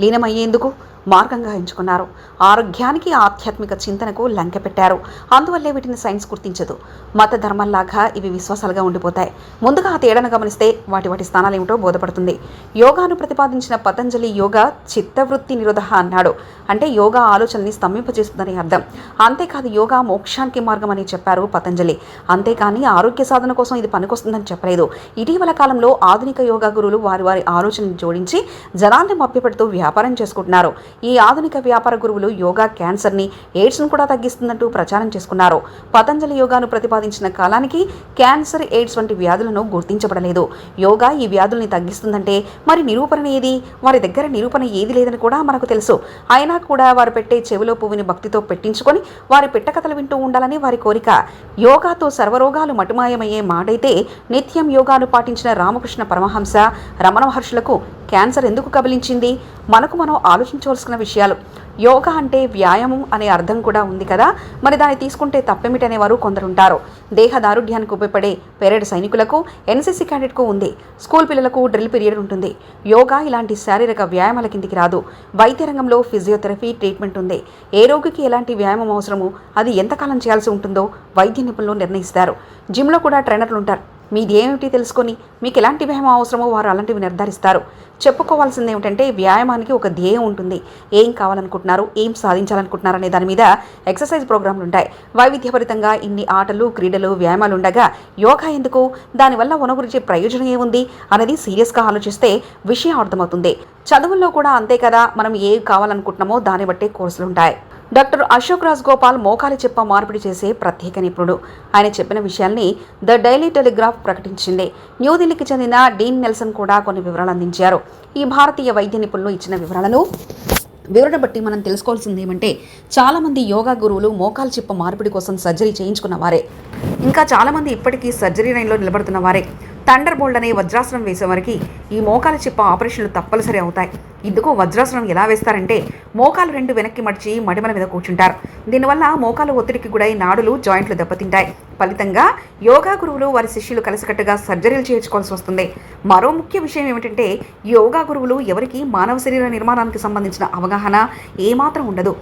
లీనమయ్యేందుకు? మార్గంగా ఎంచుకున్నారు ఆరోగ్యానికి ఆధ్యాత్మిక చింతనకు లంక పెట్టారు అందువల్లే వీటిని సైన్స్ గుర్తించదు. మత ధర్మంలాగా ఇవి విశ్వాసాలుగా ఉండిపోతాయి. ముందుగా ఆ తేడాను గమనిస్తే వాటి వాటి స్థానాలు ఏమిటో బోధపడుతుంది. యోగాను ప్రతిపాదించిన పతంజలి యోగా చిత్తవృత్తి నిరోధ అన్నాడు. అంటే యోగా ఆలోచనని స్తంభింపజేస్తుందని అర్థం. అంతేకాదు యోగా మోక్షానికి మార్గం అని చెప్పారు పతంజలి. అంతేకాని ఆరోగ్య సాధన కోసం ఇది పనికొస్తుందని చెప్పలేదు. ఇటీవల కాలంలో ఆధునిక యోగా గురువులు వారి వారి ఆలోచనను జోడించి జనాన్ని మభ్యపెడుతూ వ్యాపారం చేసుకుంటున్నారు. ఈ ఆధునిక వ్యాపార గురువులు యోగా క్యాన్సర్ని ఎయిడ్స్ను కూడా తగ్గిస్తుందంటూ ప్రచారం చేసుకున్నారు. పతంజలి యోగాను ప్రతిపాదించిన కాలానికి క్యాన్సర్ ఎయిడ్స్ వంటి వ్యాధులను గుర్తించబడలేదు. యోగా ఈ వ్యాధుల్ని తగ్గిస్తుందంటే మరి నిరూపణ ఏది? వారి దగ్గర నిరూపణ ఏది లేదని కూడా మనకు తెలుసు. అయినా కూడా వారు పెట్టే చెవిలో పువ్వుని భక్తితో పెట్టించుకొని వారి పెట్టకథలు వింటూ ఉండాలని వారి కోరిక. యోగాతో సర్వరోగాలు మటుమాయమయ్యే మాటైతే నిత్యం యోగాను పాటించిన రామకృష్ణ పరమహంస రమణ మహర్షులకు క్యాన్సర్ ఎందుకు కబలించింది? మనకు మనం ఆలోచించవలసిన విషయాలు. యోగా అంటే వ్యాయామం అనే అర్థం కూడా ఉంది కదా? మరి దాన్ని తీసుకుంటే తప్పెమిటనేవారు కొందరుంటారు. దేహ దారుఢ్యానికి ఉపయోగపడే పెరేడ్ సైనికులకు ఎన్సీసీ క్యాడెట్కు ఉంది. స్కూల్ పిల్లలకు డ్రిల్ పీరియడ్ ఉంటుంది. యోగా ఇలాంటి శారీరక వ్యాయామాల కిందికి రాదు. వైద్య రంగంలో ఫిజియోథెరపీ ట్రీట్మెంట్ ఉంది. ఏ రోగికి ఎలాంటి వ్యాయామం అవసరమో అది ఎంతకాలం చేయాల్సి ఉంటుందో వైద్య నిపుణులు నిర్ణయిస్తారు. జిమ్లో కూడా ట్రైనర్లు ఉంటారు. మీదేమిటి ఏమిటి తెలుసుకొని మీకు ఎలాంటి వ్యాయామం అవసరమో వారు అలాంటివి నిర్ధారిస్తారు. చెప్పుకోవాల్సింది ఏమిటంటే వ్యాయామానికి ఒక ధ్యేయం ఉంటుంది. ఏం కావాలనుకుంటున్నారు? ఏం సాధించాలనుకుంటున్నారు అనే దాని మీద ఎక్సర్సైజ్ ప్రోగ్రాంలు ఉంటాయి. వైవిధ్యభరితంగా ఇన్ని ఆటలు క్రీడలు వ్యాయామాలు ఉండగా యోగా ఎందుకు? దానివల్ల ఉనగురించే ప్రయోజనం ఏముంది? అనేది సీరియస్గా ఆలోచిస్తే విషయం అర్థమవుతుంది. చదువుల్లో కూడా అంతే కదా మనం ఏం కావాలనుకుంటున్నామో దాన్ని బట్టే కోర్సులు ఉంటాయి. డాక్టర్ అశోక్ రాజ్ గోపాల్ మోకాలి చెప్ప మార్పిడి చేసే ప్రత్యేక నిపుణుడు. ఆయన చెప్పిన విషయాల్ని ద డైలీ టెలిగ్రాఫ్ ప్రకటించింది. న్యూఢిల్లీకి చెందిన డీన్ నెల్సన్ కూడా కొన్ని వివరాలు అందించారు. ఈ భారతీయ వైద్య నిపుణులు ఇచ్చిన వివరాలను వివరణ బట్టి మనం తెలుసుకోవాల్సింది ఏమంటే చాలామంది యోగా గురువులు మోకాలు చిప్ప మార్పిడి కోసం సర్జరీ చేయించుకున్న వారే. ఇంకా చాలామంది ఇప్పటికీ సర్జరీ లైన్లో నిలబడుతున్న వారే. థండర్ బోల్డ్ అనే వజ్రాసనం వేసేవారికి ఈ మోకాల చిప్ప ఆపరేషన్లు తప్పనిసరి అవుతాయి. ఇందుకు వజ్రాసనం ఎలా వేస్తారంటే మోకాలు రెండు వెనక్కి మడిచి మడిమల మీద కూర్చుంటారు. దీనివల్ల మోకాలు ఒత్తిడికి గురై నాడులు జాయింట్లు దెబ్బతింటాయి. ఫలితంగా యోగా గురువులు వారి శిష్యులు కలిసికట్టుగా సర్జరీలు చేయించుకోవాల్సి వస్తుంది. మరో ముఖ్య విషయం ఏమిటంటే యోగా గురువులు ఎవరికి మానవ శరీర నిర్మాణానికి సంబంధించిన అవగాహన ఏమాత్రం ఉండదు.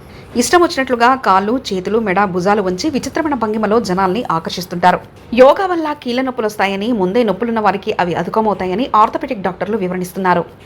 ఇష్టం వచ్చినట్లుగా కాళ్ళు చేతులు మెడ భుజాలు వంచి విచిత్రమైన భంగిమలో జనాల్ని ఆకర్షిస్తుంటారు. యోగా వల్ల కీళ్ళ నొప్పులు వస్తాయని ముందే నొప్పులున్న వారికి అవి అధికమవుతాయని ఆర్థోపెటిక్ డాక్టర్లు వివరణిస్తున్నారు.